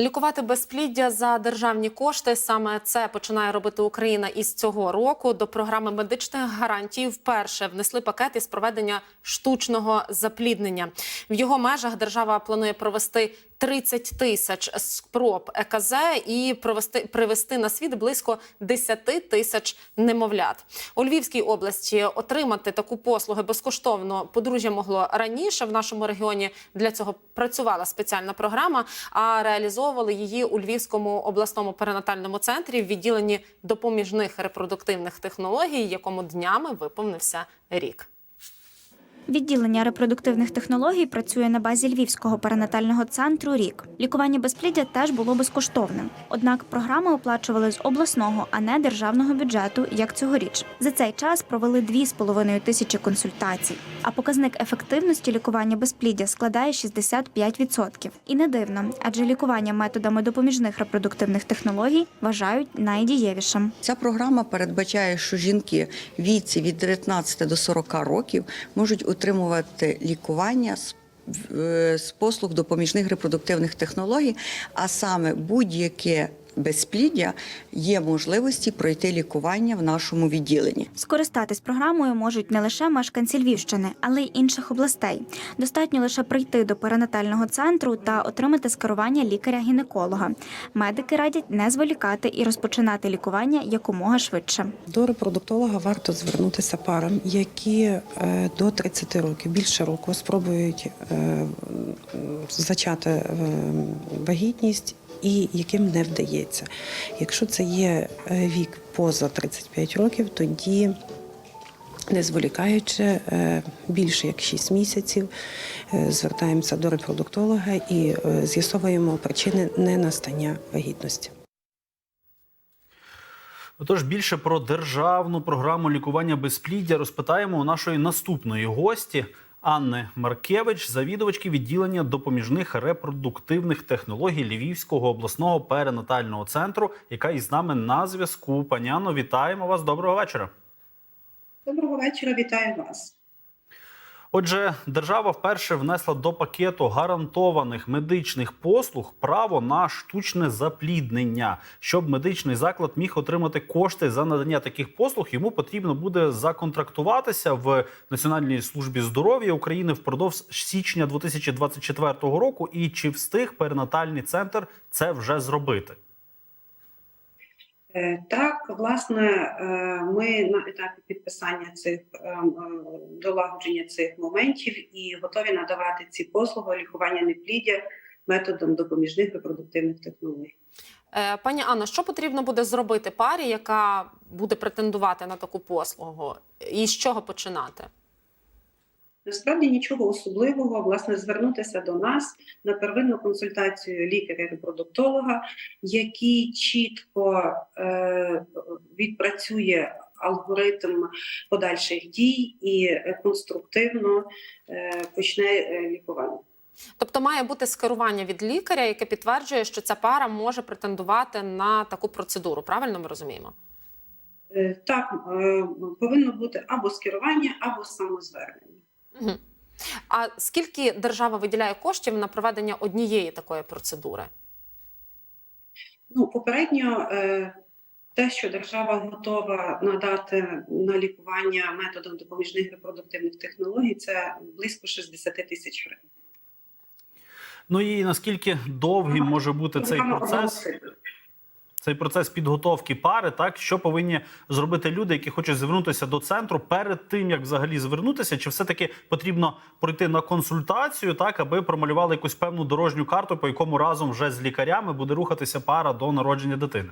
Лікувати безпліддя за державні кошти саме це починає робити Україна із цього року. До програми медичних гарантій вперше внесли пакет із проведення штучного запліднення. В його межах держава планує провести 30 тисяч спроб ЕКЗ і провести привести на світ близько 10 тисяч немовлят. У Львівській області отримати таку послугу безкоштовно подружжя могло раніше. В нашому регіоні для цього працювала спеціальна програма, а реалізовували її у Львівському обласному перинатальному центрі в відділенні допоміжних репродуктивних технологій, якому днями виповнився рік. Відділення репродуктивних технологій працює на базі Львівського перинатального центру Рік. Лікування безпліддя теж було безкоштовним. Однак програми оплачували з обласного, а не державного бюджету, як цьогоріч. За цей час провели 2,5 тисячі консультацій. А показник ефективності лікування безпліддя складає 65%. І не дивно, адже лікування методами допоміжних репродуктивних технологій вважають найдієвішим. Ця програма передбачає, що жінки віці від 19 до 40 років можуть отримувати лікування з е, з послуг допоміжних репродуктивних технологій, а саме будь-яке безпліддя є можливості пройти лікування в нашому відділенні. Скористатись програмою можуть не лише мешканці Львівщини, але й інших областей. Достатньо лише прийти до перинатального центру та отримати скерування лікаря-гінеколога. Медики радять не зволікати і розпочинати лікування якомога швидше. До репродуктолога варто звернутися парам, які е, до 30 років, більше року, спробують е, зачати е, вагітність і яким не вдається. Якщо це є е, вік поза 35 років, тоді не зволікаючи е, більше як 6 місяців, е, звертаємося до репродуктолога і з'ясовуємо причини ненастання вагітності. Отож, більше про державну програму лікування безпліддя розпитаємо у нашої наступної гості Анни Маркевич, завідувачки відділення допоміжних репродуктивних технологій Львівського обласного перинатального центру, яка із нами на зв'язку. Пані Анно, вітаємо вас. Доброго вечора. Доброго вечора, вітаю вас. Отже, держава вперше внесла до пакету гарантованих медичних послуг право на штучне запліднення. Щоб медичний заклад міг отримати кошти за надання таких послуг, йому потрібно буде законтрактуватися в Національній службі здоров'я України впродовж січня 2024 року. І чи встиг перинатальний центр це вже зробити? Е, Так, власне, е, ми на етапі підписання цих е, долагодження цих моментів і готові надавати ці послуги лікування непліддя методом допоміжних репродуктивних технологій. Пані Анно, що потрібно буде зробити парі, яка буде претендувати на таку послугу, і з чого починати? Насправді нічого особливого, власне, звернутися до нас на первинну консультацію лікаря-репродуктолога, який чітко е, відпрацює алгоритм подальших дій і конструктивно е, почне е, лікування. Тобто має бути скерування від лікаря, яке підтверджує, що ця пара може претендувати на таку процедуру. Правильно ми розуміємо? Е, Так, е, повинно бути або скерування, або самозвернення. Угу. А скільки держава виділяє коштів на проведення однієї такої процедури? Ну, попередньо е, те, що держава готова надати на лікування методом допоміжних репродуктивних технологій, це близько 60 тисяч гривень. Ну і наскільки довгим може бути цей процес? Цей процес підготовки пари, так що повинні зробити люди, які хочуть звернутися до центру перед тим, як взагалі звернутися, чи все-таки потрібно пройти на консультацію, так аби промалювали якусь певну дорожню карту, по якому разом вже з лікарями буде рухатися пара до народження дитини?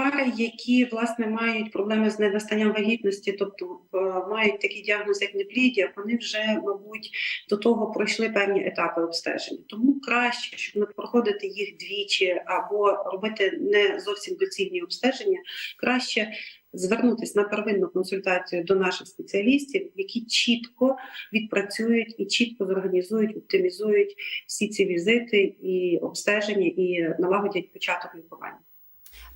Пари, які власне мають проблеми з ненастанням вагітності, тобто е, мають такий діагноз, як непліддя, вони вже, мабуть, до того пройшли певні етапи обстеження. Тому краще, щоб не проходити їх двічі або робити не зовсім доцільні обстеження, краще звернутися на первинну консультацію до наших спеціалістів, які чітко відпрацюють і чітко зорганізують, оптимізують всі ці візити і обстеження, і налагодять початок лікування.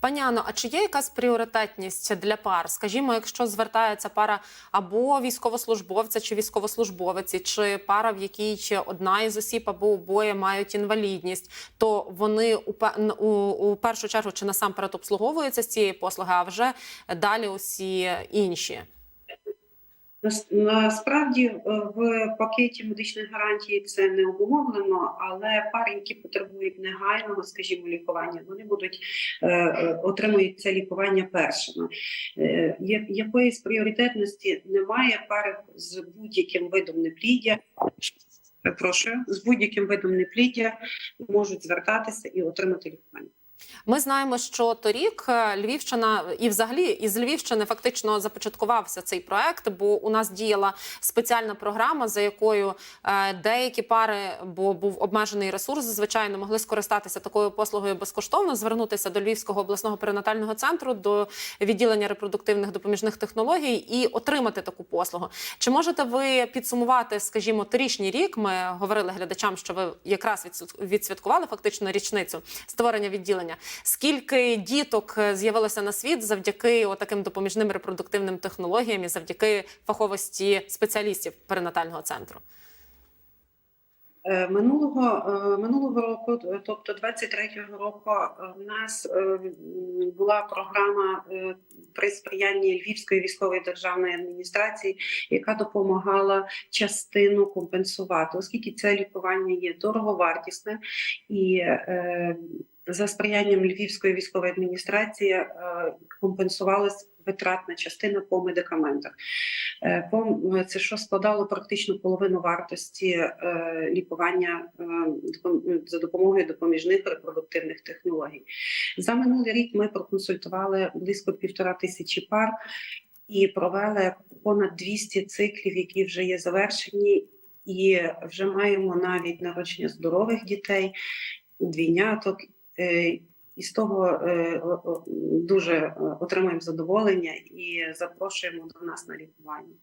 Пані а чи є якась пріоритетність для пар? Скажімо, якщо звертається пара або військовослужбовця чи військовослужбовиці, чи пара, в якій чи одна із осіб або обоє мають інвалідність, то вони у, у, у першу чергу чи насамперед обслуговуються з цієї послуги, а вже далі усі інші. Нас- Насправді е, в пакеті медичних гарантій це не обумовлено, але пари, які потребують негайного, скажімо, лікування, вони будуть е, е, отримують це лікування першими. Якоїсь пріоритетності немає. Пари з будь-яким видом непліддя. Перепрошую, з будь-яким видом непліддя можуть звертатися і отримати лікування. Ми знаємо, що торік е, Львівщина і взагалі із Львівщини фактично започаткувався цей проект, бо у нас діяла спеціальна програма, за якою е, деякі пари, бо був обмежений ресурс, звичайно, могли скористатися такою послугою безкоштовно, звернутися до Львівського обласного перинатального центру, до відділення репродуктивних допоміжних технологій і отримати таку послугу. Чи можете ви підсумувати, скажімо, торічній рік? Ми говорили глядачам, що ви якраз відсвяткували фактично річницю створення відділення. Скільки діток е, з'явилося на світ завдяки таким допоміжним репродуктивним технологіям і завдяки фаховості спеціалістів перинатального центру? Е, Минулого е, минулого року, тобто 23-го року, в нас була програма при сприянні Львівської військової державної адміністрації, яка допомагала частину компенсувати, оскільки це лікування є дороговартісне і за сприянням Львівської військової адміністрації е, компенсувалась витратна частина по медикаментах. Е, по- Це що складало практично половину вартості е, лікування е, за допомогою допоміжних репродуктивних технологій. За минулий рік ми проконсультували близько півтора тисячі пар і провели понад 200 циклів, які вже є завершені, і вже маємо навіть народження здорових дітей, двійняток. Е, І з того е, дуже е, отримуємо задоволення і запрошуємо до нас на лікування.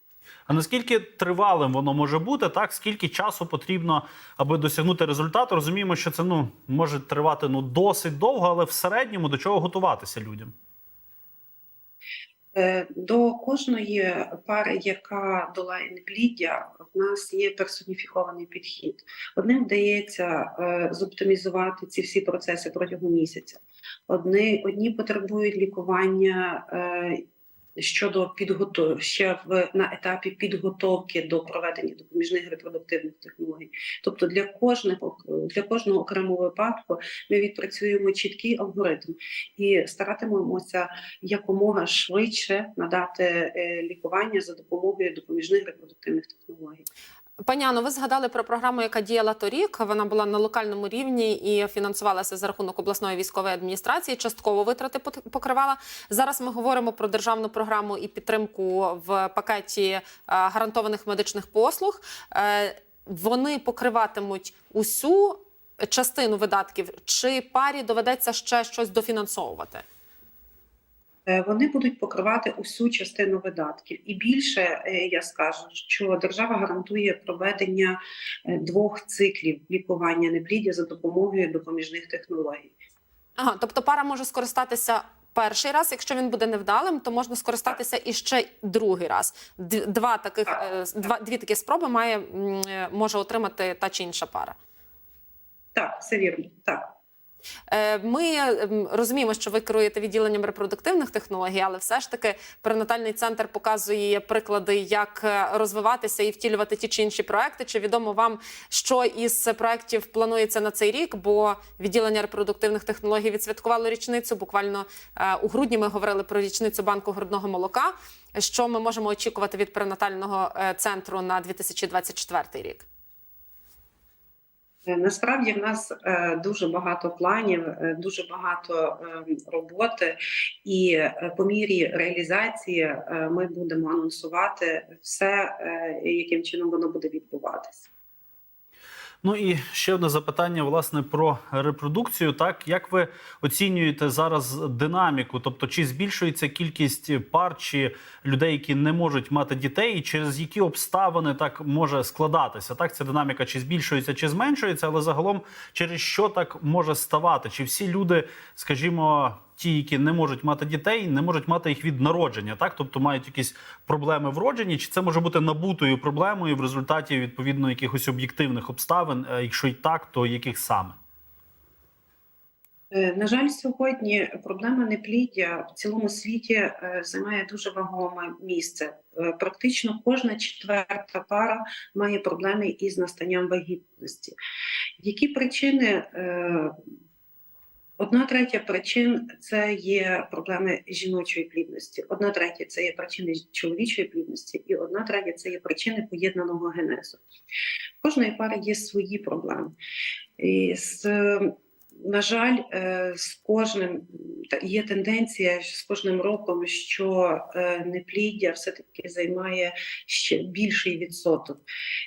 А наскільки тривалим воно може бути? Так скільки часу потрібно, аби досягнути результату? Розуміємо, що це ну може тривати ну досить довго, але в середньому до чого готуватися людям? Е, До кожної пари, яка долає непліддя, в нас є персоніфікований підхід. Одним вдається е, зоптимізувати ці всі процеси протягом місяця. Одні, одні потребують лікування е, щодо підготовки ще в на етапі підготовки до проведення допоміжних репродуктивних технологій. Тобто для кожного для кожного окремого випадку ми відпрацюємо чіткий алгоритм і старатимемося якомога швидше надати е, лікування за допомогою допоміжних репродуктивних технологій. Пані Анно, ви згадали про програму, яка діяла торік. Вона була на локальному рівні і фінансувалася за рахунок обласної військової адміністрації. Частково витрати покривала. Зараз ми говоримо про державну програму і підтримку в пакеті е, гарантованих медичних послуг. Е, Вони покриватимуть усю частину видатків, чи парі доведеться ще щось дофінансовувати? Е, Вони будуть покривати усю частину видатків, і більше е, я скажу, що держава гарантує проведення е, двох циклів лікування непліддя за допомогою допоміжних технологій. Ага, тобто пара може скористатися перший раз. Якщо він буде невдалим, то можна скористатися і ще другий раз. Два таких с- два дві такі спроби має може отримати та чи інша пара. Так, все вірно. Так. Е, Ми ем, розуміємо, що ви керуєте відділенням репродуктивних технологій, але все ж таки перинатальний центр показує приклади, як е, розвиватися і втілювати ті чи інші проекти. Чи відомо вам, що із проєктів планується на цей рік? Бо відділення репродуктивних технологій відсвяткувало річницю. Буквально е, у грудні ми говорили про річницю банку грудного молока. Що ми можемо очікувати від перинатального центру на 2024 рік? Е, Насправді в нас е, дуже багато планів, е, дуже багато роботи, і по мірі реалізації ми будемо анонсувати все, яким чином воно буде відбуватися. Ну і ще одне запитання власне про репродукцію. Так як ви оцінюєте зараз динаміку? Тобто, чи збільшується кількість пар чи людей, які не можуть мати дітей, і через які обставини так може складатися? Так, ця динаміка чи збільшується, чи зменшується, але загалом через що так може ставати? Чи всі люди, скажімо, ті, які не можуть мати дітей, не можуть мати їх від народження, так тобто мають якісь проблеми вроджені, чи це може бути набутою проблемою в результаті відповідно якихось об'єктивних обставин? Е, Якщо й так, то яких саме? Е, На жаль, сьогодні проблема непліддя в цілому світі е, займає дуже вагоме місце. Практично кожна четверта пара має проблеми із настанням вагітності. Які причини? Одна третя причин це є проблеми жіночої плідності, одна третя це є причини чоловічої плідності, і одна третя це є причини поєднаного генезу. Кожної пари є свої проблеми. І з на жаль, е, з кожним є тенденція з кожним роком, що е, непліддя все-таки займає ще більший відсоток.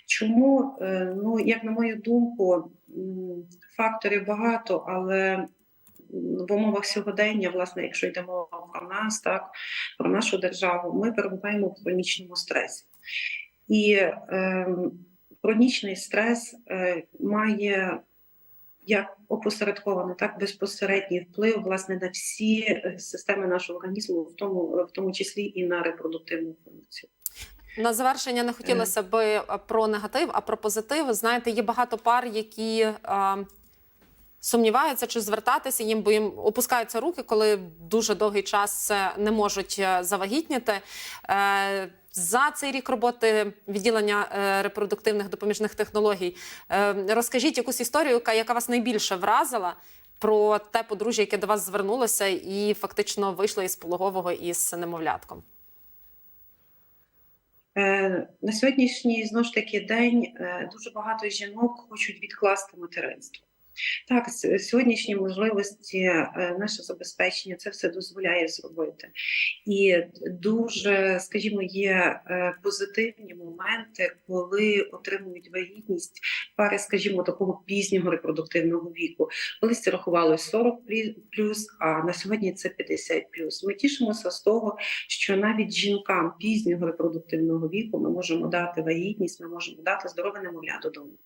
Чому? Е, Ну, як на мою думку, факторів багато, але в умовах сьогодення, власне, якщо йдемо про нас, так про нашу державу, ми перебуваємо в хронічному стресі. І е, хронічний стрес е, має як опосередковано, так безпосередній вплив власне на всі е, системи нашого організму, в тому, в тому числі і на репродуктивну функцію. На завершення не хотілося би е, про негатив, а про позитив. Знаєте, є багато пар, які е, сумніваються, чи звертатися їм, бо їм опускаються руки, коли дуже довгий час не можуть е, завагітніти. Е, за цей рік роботи відділення е, репродуктивних допоміжних технологій розкажіть якусь історію, яка, вас найбільше вразила про те подружжя, яке до вас звернулося, і фактично вийшло із пологового із немовлятком. На сьогоднішній знову ж таки день дуже багато жінок хочуть відкласти материнство. Так, сьогоднішні можливості, е, наше забезпечення це все дозволяє зробити. І дуже, скажімо, є е, позитивні моменти, коли отримують вагітність пари, скажімо, такого пізнього репродуктивного віку. Колись це рахувалося 40 плюс, а на сьогодні це 50 плюс. Ми тішимося з того, що навіть жінкам пізнього репродуктивного віку ми можемо дати вагітність, ми можемо дати здорове немовля додому.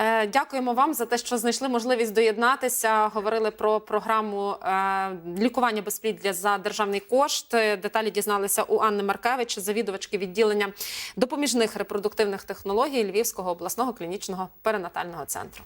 Е, Дякуємо вам за те, що знайшли можливість доєднатися. Говорили про програму е, лікування безпліддя за державний кошт. Деталі дізналися у Анни Маркевич, завідувачки відділення допоміжних репродуктивних технологій Львівського обласного клінічного перинатального центру.